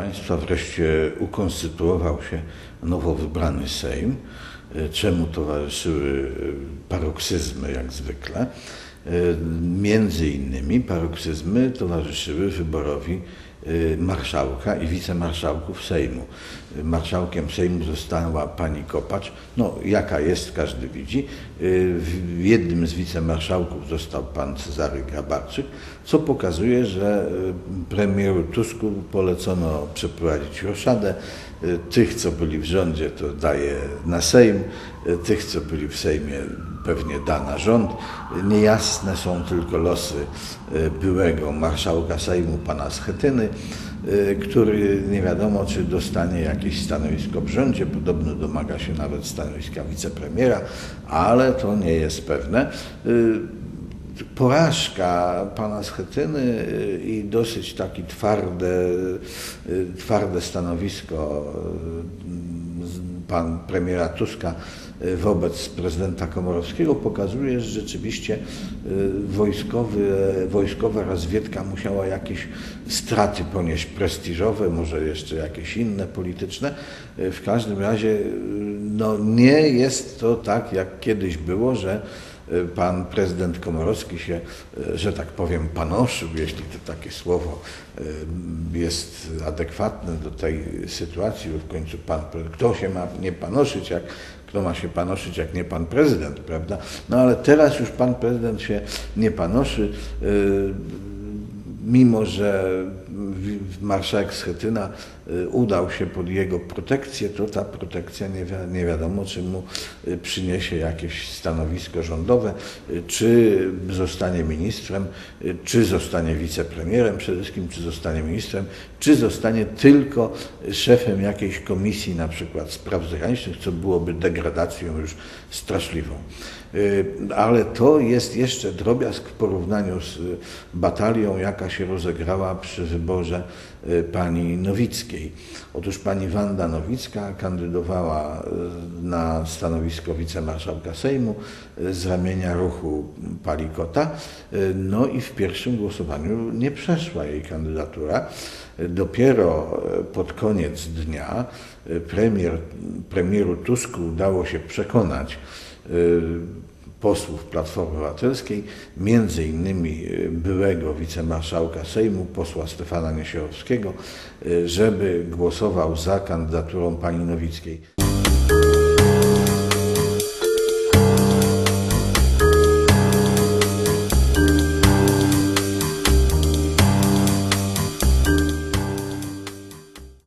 Państwa wreszcie ukonstytuował się nowo wybrany Sejm, e, czemu towarzyszyły e, paroksyzmy jak zwykle. E, Między innymi paroksyzmy towarzyszyły wyborowi e, marszałka i wicemarszałków Sejmu. E, Marszałkiem Sejmu została pani Kopacz. No, jaka jest, każdy widzi. Jednym z wicemarszałków został pan Cezary Grabarczyk, co pokazuje, że premieru Tusku polecono przeprowadzić roszadę. Tych, co byli w rządzie, to daje na Sejm, tych, co byli w Sejmie, pewnie da na rząd. Niejasne są tylko losy e, byłego marszałka Sejmu, pana Schetyny, e, który nie wiadomo, czy dostanie jakieś stanowisko w rządzie. Podobno domaga się nawet stanowiska wicepremiera, ale to nie jest pewne. E, porażka pana Schetyny i dosyć takie twarde, twarde stanowisko pan premiera Tuska y, wobec prezydenta Komorowskiego pokazuje, że rzeczywiście y, wojskowy, wojskowa rozwiedka musiała jakieś straty ponieść prestiżowe, może jeszcze jakieś inne polityczne. W każdym razie no, nie jest to tak, jak kiedyś było, że pan prezydent Komorowski się, e, że tak powiem, panoszył, jeśli to takie słowo e, jest adekwatne do tej sytuacji, bo w końcu pan, kto się ma nie panoszyć, jak, kto ma się panoszyć, jak nie pan prezydent, prawda? No ale teraz już pan prezydent się nie panoszy, e, mimo że marszałek Schetyna y, udał się pod jego protekcję, to ta protekcja nie, wi- nie wiadomo, czy mu y, przyniesie jakieś stanowisko rządowe, y, czy zostanie ministrem, czy zostanie wicepremierem, przede wszystkim czy zostanie ministrem, czy zostanie tylko szefem jakiejś komisji, na przykład spraw zagranicznych, co byłoby degradacją już straszliwą. Y, Ale to jest jeszcze drobiazg w porównaniu z y, batalią, jaka się rozegrała przy wyborze y, pani Nowickiej. Otóż pani Wanda Nowicka kandydowała na stanowisko wicemarszałka Sejmu y, z ramienia ruchu Palikota, y, no i w pierwszym głosowaniu nie przeszła jej kandydatura. Y, Dopiero pod koniec dnia premier, premieru Tusku udało się przekonać posłów Platformy Obywatelskiej, między innymi byłego wicemarszałka Sejmu, posła Stefana Niesiorowskiego, y, żeby głosował za kandydaturą pani Nowickiej.